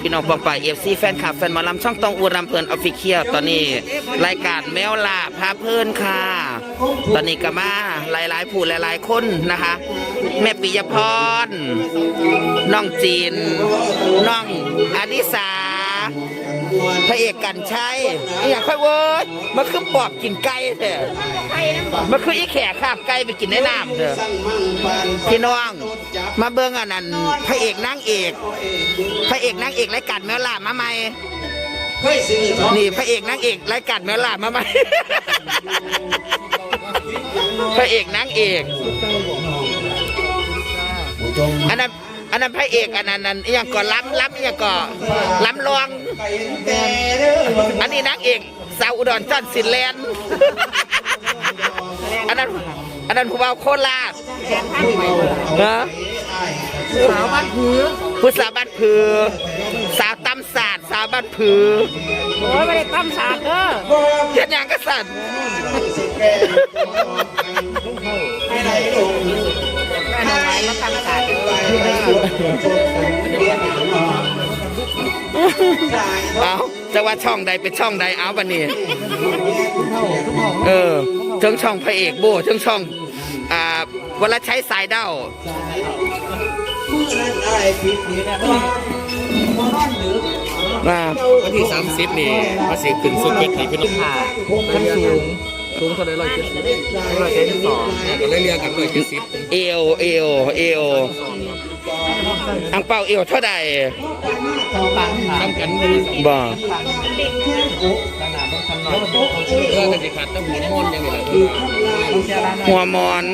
พี่น้องปองไปเอฟซีแฟนคลับแฟนหมอลำช่องตองอูรำเพลินออฟฟิเชียลตอนนี้รายการแมวลาพาเพลินค่ะ ตอนนี้ก็มาหลายๆผู้หลายๆคนนะคะ แม่ปิยพรน้องจีน น้องอนิสา พระเอกกันชัยอหย่างค่อยเว้ยมันคือปอบกินไก่เถอะมันคืออีแขกข้าบไก่ไปกินในน้ำเถอะพี่น้อง มาเบิ่งอันนั้นพระเอกนางเอก พระเอกนางเอกรายการแมวล่ามาใหม่นี่พระเอกนางเอกรายการแมวล่ามาใหม่พระเอกนางเอกอันนั้นอันนั้นพระเอกอันนั้นอันอหย่างก่อล้ำล้ำอย่างก่อล้ำล อันนี้นางเอกสาวอุดรจันทร์สินแลนด์อันนั้นอันนั้นผู้บ่าวโคราชฮะสาวบ้านผือผู้สาวบ้านผือ สาวตำศาสตร์สาวบ้านผือโอ้ยไม่ได้ตั้มสารเด้อเฮ็ดหยังก็สั่นไม่ได้มาตั้มสารเอาจะว่าช่องใดเป็นช่องใดเอาบันนี้เออเทั้งช่องพระเอกโบเทั้งช่อง อ่าวันละใช้สายเด้ามาวันที่30นี่ภาษีขึ้นสุดเวทีพี่น้องค่ะขั้นสูงสูงเท่าไรร้อยเจ็ดสิบร้อยเจ็ดสิบสองก็เลยเรียกกันเลยคือสิบเอวเอวเอว อังเปาเอวเท่าใดทำกันเลยบ่เพื่อกันสิขาดต้องหัวมอนอย่างนี้แหละหัวมอน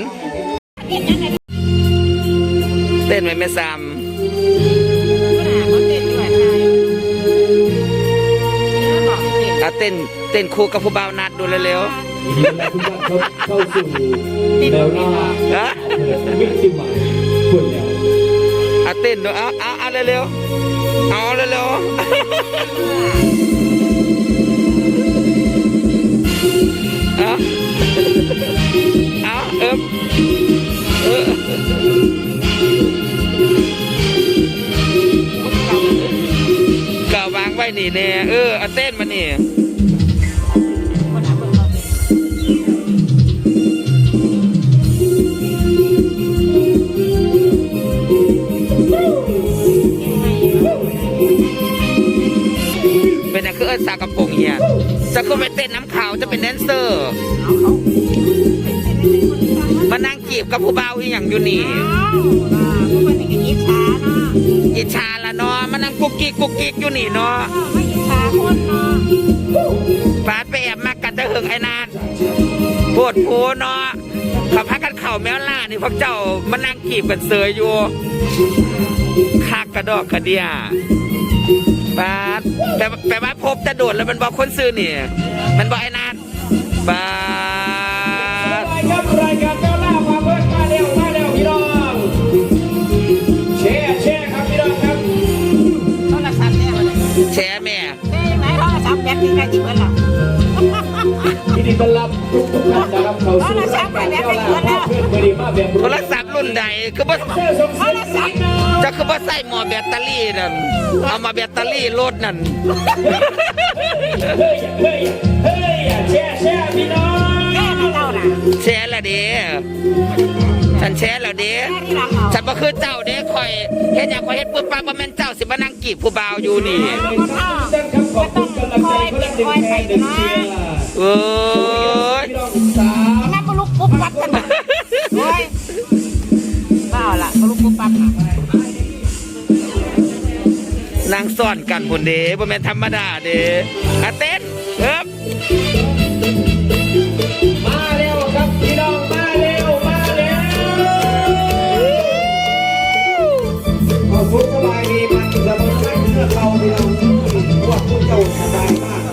เต้นไหมแม่ซ้ำอะเต้นเต้นคู่กับผู้บ่าวนัดดูเร็วยินดีทุกท่านครับเข้าสู่แนวหน้าๆฮะวิติใหม่คุณแล้วอะ เต้นดูเอาเอาเอาเร็วๆเอาเร็วๆเอาเอาเอิบเออก็วางไว้นี่แน่เออเอาเต้นมานี่เป็นากระโปรงเฮียจะขึ้นไปเต้นน้ำขาวจะเป็นแดนเซอร์ มานั่งจีบกับผู้เบาอีหยังอยู่นี่อิจฉานาะอิจฉาละเนาะมานั่งกุกกิกกุกกิกอยู่นี่เนาะไม่อิจฉาคนนาะฟาดไปแอบมากันจะหึงไอ้นานปวดโพเนาะเขาพักกันเข่าแมวล่านี่พวกเจ้ามานั่งจีบกันเสือยู่คากกระดอกกระเดีย บาดแต่แต่ว่าพบจะโดดแล้วมันบอกคนซื้อนี่ มันบอกไอ้นานบาดครับรายการเจ้าล่าความเพิ่มมาเร็วมาเร็วพี่น้องแชร์แชร์ครับพี่น้องครับโทรศัพท์เนี่ยมันแชร์แม่ได้ยังไงโทรศัพท์แบตถึงได้จีบกันหรอยินดีต้อนรับทุกทุกท่านนะครับเข้าสู่รายการเจ้าล่าควา มเพิ่มบริมาแบบโทรศัพท์รุ่นใดคือบ่เสื้อส่งโทรศัพท์จะคือบ่ใส่หมอแบตเตอรี่นั่นเอามาแบตเตอรี่รถนั่นเฮ้ยเฮ้ยเฮ้ยแชร์แชร์พี่น้องแม่ไม่เล่าน่ะแชร์ละเด้ฉันแชร์แล้วเด้แม่ที่เราเอาฉันบ่คือเจ้าเด้ข่อยเฮ็ดหยังข่อยเฮ็ดปุ๊บปั๊บบ่แม่นเจ้าสิมานั่งกีบผู้บ่าวอยู่นี่คนเอาท่านครับขอบคุณกำลังใจคนละหนึ่งแชร์หนึ่งเชียร์เอ้ยพี่น้องสามแม่ก็ลุกปุ๊บปั๊บ นางซ่อนกันพุ่นเด้บ่แม่นธรรมดาเด้อาเต้นเอิบมาเร็วครับพี่น้องมาเร็วมาเร็วขอบคุณสบายดีมันสบายใจเมื่อเขาพี่น้องพวกผู้เจ้าสบายมาก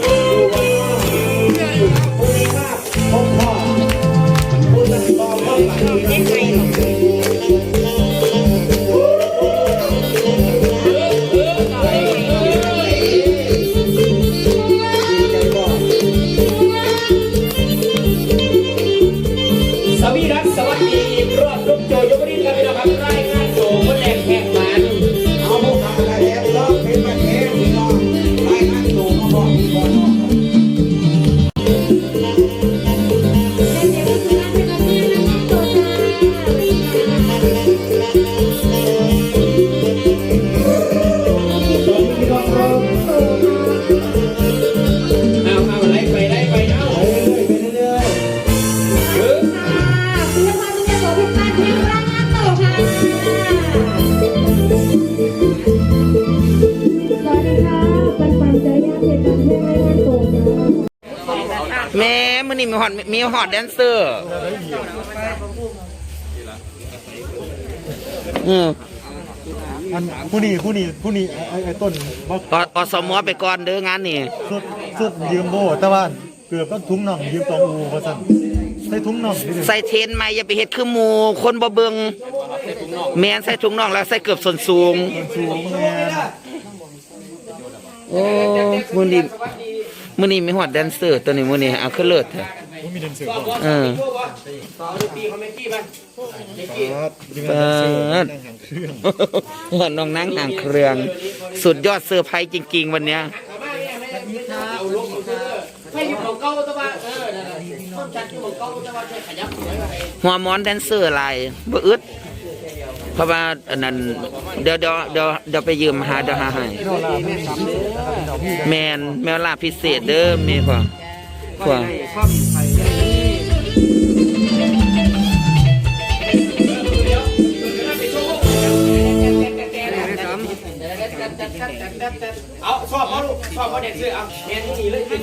นี้มีฮอตมีฮอตแดนเซอร์ อืมอันผู้นี้ผู้นี้ผู้นี้ไอ้ไอ้ต้นบ่ออสมอไปก่อนเด้องานนี่สุดสุดยืมโบแต่ว่าเกือบต้องทุงน่องยืมตองอูว่าซั่นใส่ทุงน่องนี่ดิใส่เทรนใหม่อย่าไปเฮ็ดคือหมูคนบ่เบิงแม่นใส่ถุงน่องแล้วใส่เกือบส่วนสูง สูงแม่นโอ้มื้อนี้ มื้อนี้มีฮอตแดนเซอร์ตัวนี้มื้อนี้เอาคือเลิศแท้บ่มีเดนเสือบ่เออครับยืมเปิเดนเสือดนั่งหางเครื่องว่าน้องนั่งห่างเครื่อง สุดยอดเซอร์ไพรส์จริง ๆ วันเนี้ยหัวหมอนแดนเซอร์อะไรบ่อึดเพ ราะว่าอันนั้นเดี๋ยวเดี๋ยวเดี๋ยวเดี๋ยวไปยืมหาเดี๋ยวหาให้โนลาไม่ซ้ำนะครับพี่น้องพี่แมนแมวลาพิเศษเด้อมีกว่าขวาความไผ่นี่เอาชอบเขาลูกชอบเขาเด็กซื้อเอาเรียนที่นี่เลยคือ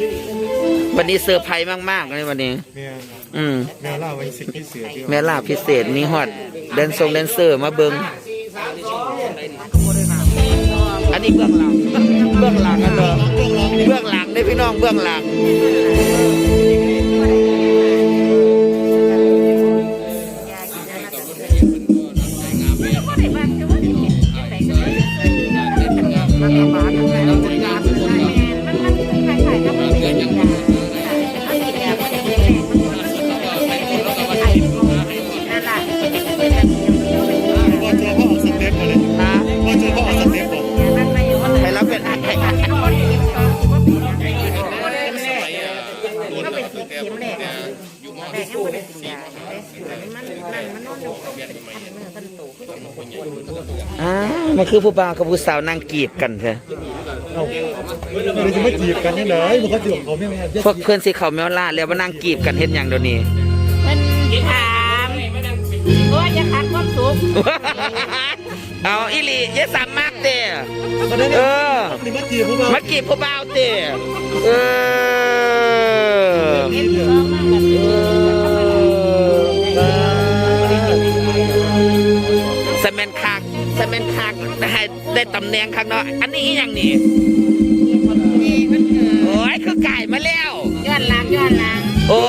วันนี้เซอร์ไพรส์มาก ๆ เลยวันนี้แม่นอืมแมวล่าไว้สิพี่เสือที่แม่ลาพิเศษมีฮอตแดนซงแดนเซอร์มาเบิงอันนี้เบื้องหลัง เบื้องหลังกันเด้อเบื้องหลังได้พี่น้องเบื้องหลัง มันคือผู้บ่าวกับผู้สาวนางกีบกันเถอะเอาเดี๋ยวจะมาจีบกันยังไงมันก็จีบเขาไม่แม่นพวกเพื่อนสิเขาแมวล่าแล้วมานั่งกีบกันเฮ็ดหยังเดี๋ยวนี้มันถามว่าจะคัดความสุขเอาอีหลีอยะสามมากเต้ตอนนั้นเออนี่มาจีบพวกเรามากีบผู้บ่าวเต้เออเอ็นร้องมากแบบสแมนคักสแมนคัก ได้ได้ตำแหน่งคักเนาะอันนี้อีหยังนี่นี่มันคือโอ้ยคือไก่มาแล้ว ย้อนหลังย้อนหลังโอ้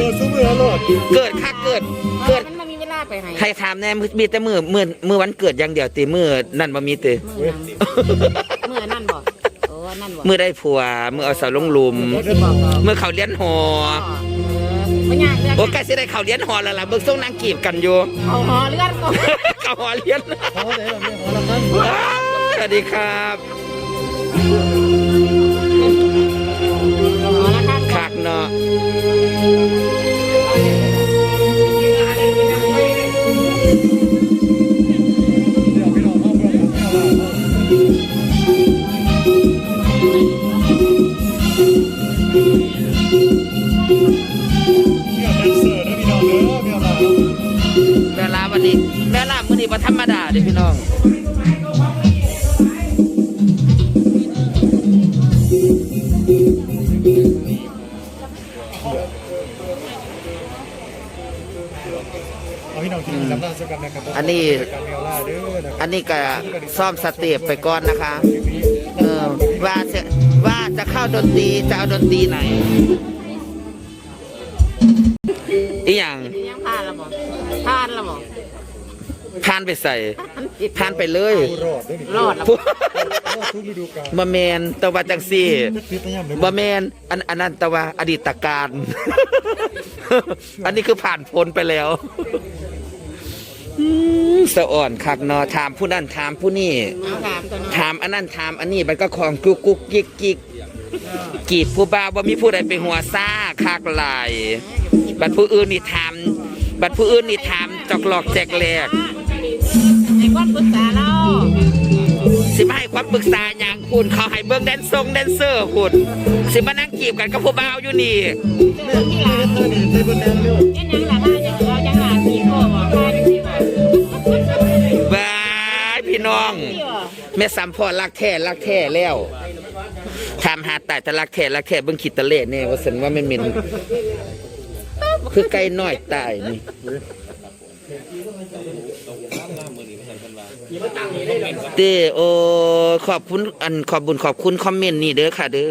ยเออซื้อมือรอดเกิดคักเกิดเกิดมันไม่มีเวลาไปไหนใครถามแน่มีแต่มือมือมือวันเกิดอย่างเดียวตีมือนั่นบ่มีติมือนั้นมือนั่นบอกโอ้นั่นบอกมือได้ผัวมือเอาสาวลงหลุมเดี๋ยวสิบอกบอกมือเขาเลี้ยนหอ ไม่ยากเรื่องโอ้ใกล้สิได้เขาเลี้ยนหอแล้วล่ะเบิ่งส่งนางกีบกันอยู่ เอาหอเลื่อนก่อนเขาหอเลี้ยนเขาไหนเราไม่ขอละกันว้าวสวัสดีครับหอละครับ คักเนาะ พี่น้องที่จำได้สักกันนะครับอันนี้ การเมียล่าเด้อนะครับอันนี้ก็ซ่อมสเต็ปไปก่อนนะคะ เออว่าจะว่าจะเข้าดนตรีจะเอาดนตรีไหน อีหยังยังผ่านแล้วบอกผ่านแล้วบอกพานไปใส่พานไปเลยรอดด้วยนี่รอดแล้วผู้รอดทุกฤดูกาลบ่แมนแตะว่าจังซี่ติดตะย่ำเลยบ่แมนอันอันนั้นแตะว่าอดีตการ อันนี้คือผ่านพ้นไปแล้ว อืมสะอ่อนคักเนาะถามผู้นั้นถามผู้นี่ เอาถามตัวน้องถามอันนั้นถามอันนี้มันก็ของกุกกุกกิกกิกกีบผู้บ่าวว่ามีผู้ใดไปหัวซ่าคักหลายบัดผู้อื่นนี่ถามบัดผู้อื่นนี่ถามจอกหลอกแจกแหลก ในความปรึกษาเราสิมาให้ความปรึกษาอย่างคุณเขาให้เบิ่งแดนซงแดนเซอร์คุณสิมานั่งกีบกันกับผู้บ่าวอยู่นี่เรื่องที่หลานเออนี่ที่บนแดนเร็วยังยังหลานยั ม่สามพ่อรักแท้รักแท้แล้วถามหาตายแต่ละแค่ละแค่เบิ่งขีดตะเลเนี่ยว่าสันว่าไม่มินคือไก่น้อยตายนี่เต้โอขอบคุณอันขอบบุญขอบคุณคอมเมนต์นี่เด้อค่ะ เด้อ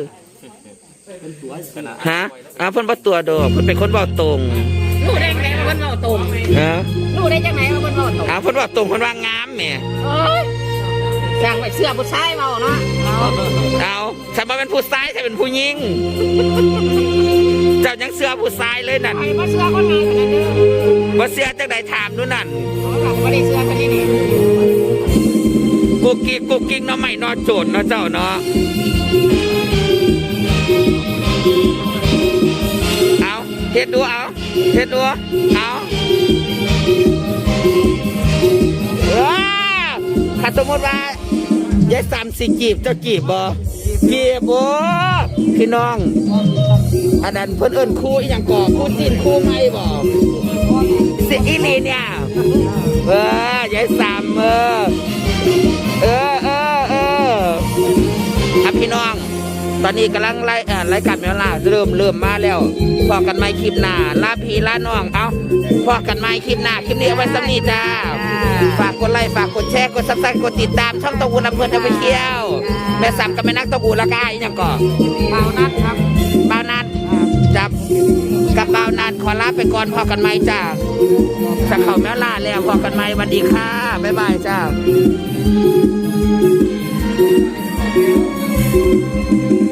ฮะอ้าวเพิ่นบ่ตัวดอกเพิ่นเป็นคนเว้าตรงรู้ได้ไงว่าเพิ่นเว้าตรงฮะรู้ได้จังไหนว่าเพิ่นเว้าตรงอ้าวเพิ่นเว้าตรงเพิ่นว่างามแหม โอ้ยสร้างไว้เสื้อผู้ชายเว้าเนาะเอาเอาฉันบ่เป็นผู้ชายฉันเป็นผู้หญิง เจ้ายังเสื้อผู้ชายเลยนั่นไปบ่เสื้อคนงานขนาดนี้บ่เสื้อจังไดถามนู่นนั่นเขาบ่ได้เสื้อคนนี้นี่กุกกิ๊กกุกกิ๊กเนาะไม่เนาะโจรเนาะเจ้าเนาะเอาเฮ็ดดูเอาเฮ็ดดูเอาว้าถ้าสมมติว่า ยายสามสิจีบเจ้าจีบบ่จีบบ่พี่น้องอันนั้นเพิ่นเอิ้นคู่อีหยังก่อคู่จีนคู่ไม่บ่สิอีลีเนี่ยเออยายสามเออเออเออเออครับพี่น้อง ตอนนี้กำลังไล่ไล่กัดแมวลาเริ่มเริ่มมาแล้วพอกันไม่คลิปหน้าลาพี่ลาน้องเอาพอกันไม่คลิปหน้าคลิปนี้เอาไว้สนิทจ้าฝากกดไลค์ฝากกดแชร์กดซับสไครต์กดติดตามช่องตะกูลอำเภอเดวิเชียวแม่สามกับแม่นักตะกูลละกายยังก่อเบานัดครับเบานัดจับกับเบานานขอลาไปก่อนพอกันไหมจ้าจะเข่าแมวลาแล้วพอกันไหมวันดีค่ะบ๊ายบายจ้า Thank you.